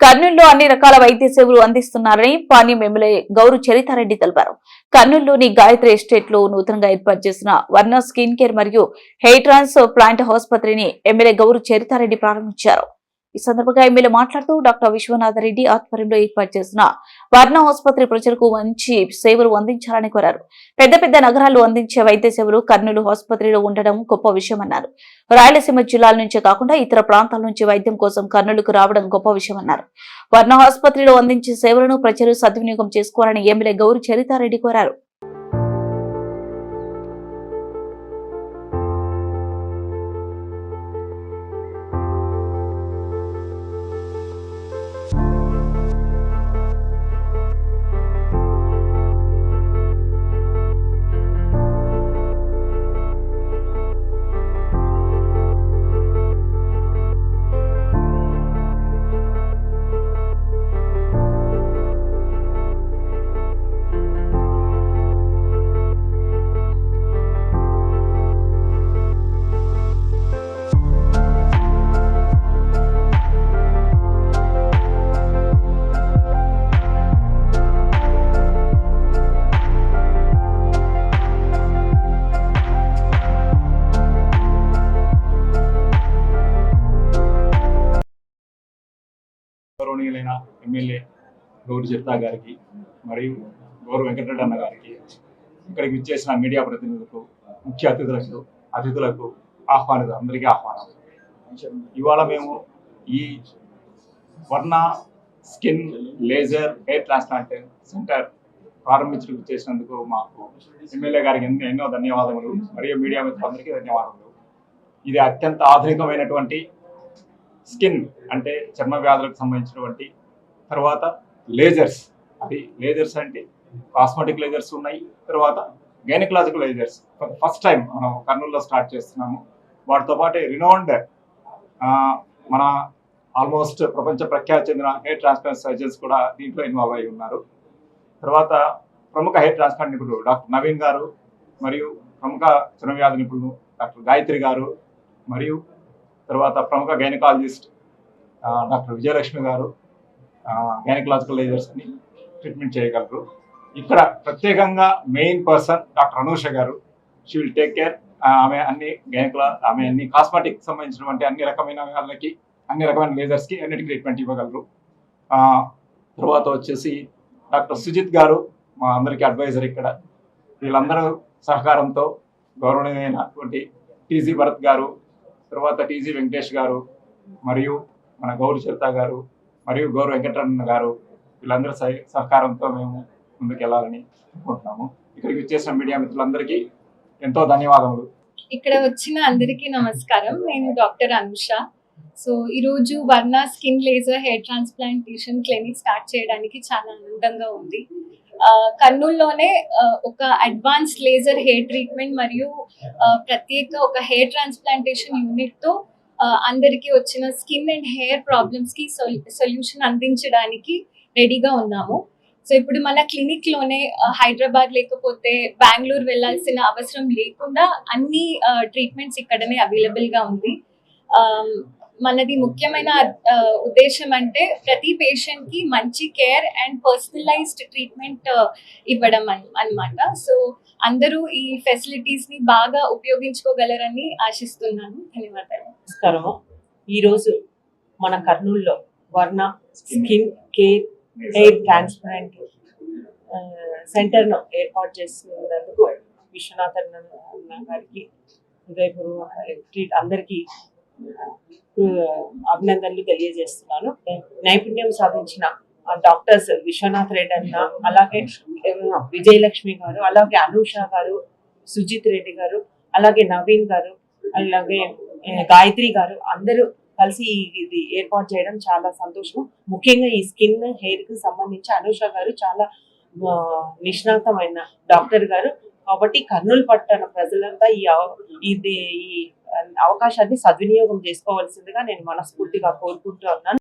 కర్నూలులో అన్ని రకాల వైద్య సేవలు అందిస్తున్నారని పాణ్యం ఎమ్మెల్యే గౌరు చరితారెడ్డి తెలిపారు. కర్నూలులోని గాయత్రి ఎస్టేట్లో నూతనంగా ఏర్పాటు చేసిన వర్ణ స్కిన్ కేర్ మరియు హెయిర్ ట్రాన్స్ ప్లాంట్ ఆసుపత్రిని ఎమ్మెల్యే గౌరు చరితారెడ్డి ప్రారంభించారు. ఈ సందర్భంగా ఎమ్మెల్యే మాట్లాడుతూ డాక్టర్ విశ్వనాథ రెడ్డి ఆధ్వర్యంలో ఏర్పాటు చేసిన వర్ణ ఆసుపత్రి ప్రజలకు మంచి సేవలు అందించాలని కోరారు. పెద్ద పెద్ద నగరాల్లో అందించే వైద్య సేవలు కర్నూలు ఆసుపత్రిలో ఉండడం గొప్ప విషయమన్నారు. రాయలసీమ జిల్లాల నుంచే కాకుండా ఇతర ప్రాంతాల నుంచి వైద్యం కోసం కర్నూలుకు రావడం గొప్ప విషయమన్నారు. వర్ణ ఆసుపత్రిలో అందించే సేవలను ప్రజలు సద్వినియోగం చేసుకోవాలని ఎమ్మెల్యే గౌరి చరితారెడ్డి కోరారు. గౌరవనీయులైన ఎమ్మెల్యే గౌరి చిత్తా గారికి మరియు గౌరవ వెంకటరెడ్డి అన్న గారికి ఇక్కడికి విచ్చేసిన మీడియా ప్రతినిధులకు ముఖ్య అతిథులకు అతిథులకు ఆహ్వానిత అందరికీ ఆహ్వానం. ఇవాళ మేము ఈ Varna skin laser hair transplant centre ప్రారంభించడానికి చేసినందుకు మాకు ఎమ్మెల్యే గారికి ఎన్నో ఎన్నో ధన్యవాదములు. మరియు మీడియా మిత్రులందరికీ ధన్యవాదములు. ఇది అత్యంత ఆధునికమైనటువంటి స్కిన్ అంటే చర్మ వ్యాధులకు సంబంధించినటువంటి తర్వాత లేజర్స్. అది లేజర్స్ అంటే కాస్మెటిక్ లేజర్స్ ఉన్నాయి. తర్వాత గైనకలాజికల్ లేజర్స్. ఫస్ట్ టైం మనం కర్నూలులో స్టార్ట్ చేస్తున్నాము. వాటితో పాటు రినౌండ్ మన ఆల్మోస్ట్ ప్రపంచ ప్రఖ్యాతి చెందిన హెయిర్ ట్రాన్స్ప్లాంట్ సర్జన్స్ కూడా దీంట్లో ఇన్వాల్వ్ అయి ఉన్నారు. తర్వాత ప్రముఖ హెయిర్ ట్రాన్స్ప్లాంట్ నిపుణులు డాక్టర్ నవీన్ గారు మరియు ప్రముఖ చిరవ్యాధి నిపుణులు డాక్టర్ గాయత్రి గారు మరియు తర్వాత ప్రముఖ గైనకాలజిస్ట్ డాక్టర్ విజయలక్ష్మి గారు గైనకలాజికల్ లేజర్స్ అని ట్రీట్మెంట్ చేయగలరు. ఇక్కడ ప్రత్యేకంగా మెయిన్ పర్సన్ డాక్టర్ అనూష గారు షీ విల్ టేక్ కేర్ ఆమె అన్ని గైనకలా ఆమె అన్ని కాస్మెటిక్ సంబంధించినటువంటి అన్ని రకమైన వాళ్ళకి అన్ని రకమైన లేజర్స్కి అన్నిటికీ ట్రీట్మెంట్ ఇవ్వగలరు. తర్వాత వచ్చేసి డాక్టర్ సుజిత్ గారు మా అందరికీ అడ్వైజర్ ఇక్కడ. వీళ్ళందరూ సహకారంతో గౌరవనీయమైనటువంటి టీజీ భరత్ గారు తర్వాత టీజీ వెంకటేష్ గారు మరియు మన గౌరి చరిత గారు మరియు గౌరవ వెంకటరమణ గారు వీళ్ళందరి సహ- సహకారంతో మేము ముందుకెళ్ళాలని అనుకుంటున్నాము. ఇక్కడికి వచ్చేసిన మీడియా మిత్రులందరికీ ఎంతో ధన్యవాదములు. ఇక్కడ వచ్చిన అందరికీ నమస్కారం. నేను డాక్టర్ అనుష. సో ఈరోజు Varna skin laser hair transplantation clinic start చేయడానికి చాలా ఆనందంగా ఉంది. కన్నుల్లోనే ఒక అడ్వాన్స్డ్ లేజర్ హెయిర్ ట్రీట్మెంట్ మరియు ప్రత్యేక ఒక హెయిర్ ట్రాన్స్ప్లాంటేషన్ యూనిట్తో అందరికీ వచ్చిన స్కిన్ అండ్ హెయిర్ ప్రాబ్లమ్స్కి సొల్యూషన్ అందించడానికి రెడీగా ఉన్నాము. సో ఇప్పుడు మన క్లినిక్లోనే హైదరాబాద్ లేకపోతే బెంగళూరు వెళ్ళాల్సిన అవసరం లేకుండా అన్ని ట్రీట్మెంట్స్ ఇక్కడనే అవైలబుల్గా ఉంది. మనది ముఖ్యమైన ఉద్దేశం అంటే ప్రతి పేషెంట్కి మంచి కేర్ అండ్ పర్సనలైజ్డ్ ట్రీట్మెంట్ ఇవ్వడం అన్నమాట. సో అందరూ ఈ ఫెసిలిటీస్ని బాగా ఉపయోగించుకోగలరని ఆశిస్తున్నాను. ధన్యవాదాలు. నమస్కారము ఈరోజు మన కర్నూలులో వర్ణ స్కిన్ కేర్ హెయిర్ ట్రాన్స్ప్లాంట్ సెంటర్ను ఏర్పాటు చేసినందుకు విశ్వనాథన్ గారికి హృదయపూర్వక ట్రీట్ అందరికీ అభినందనలు తెలియజేస్తున్నాను. నైపుణ్యం సాధించిన డాక్టర్స్ విశ్వనాథ్ రెడ్డి అన్న అలాగే విజయలక్ష్మి గారు అలాగే అనూష గారు సుజిత్ రెడ్డి గారు అలాగే నవీన్ గారు అలాగే గాయత్రి గారు అందరూ కలిసి ఇది ఏర్పాటు చేయడం చాలా సంతోషం. ముఖ్యంగా ఈ స్కిన్ హెయిర్కి సంబంధించి అనూష గారు చాలా నిష్ణాంతమైన డాక్టర్ గారు. కాబట్టి కర్నూలు పట్టణ ప్రజలంతా ఈ ఇది ఈ అవకాశాన్ని సద్వినియోగం చేసుకోవాల్సిందిగా నేను మనస్ఫూర్తిగా కోరుకుంటూ ఉన్నాను.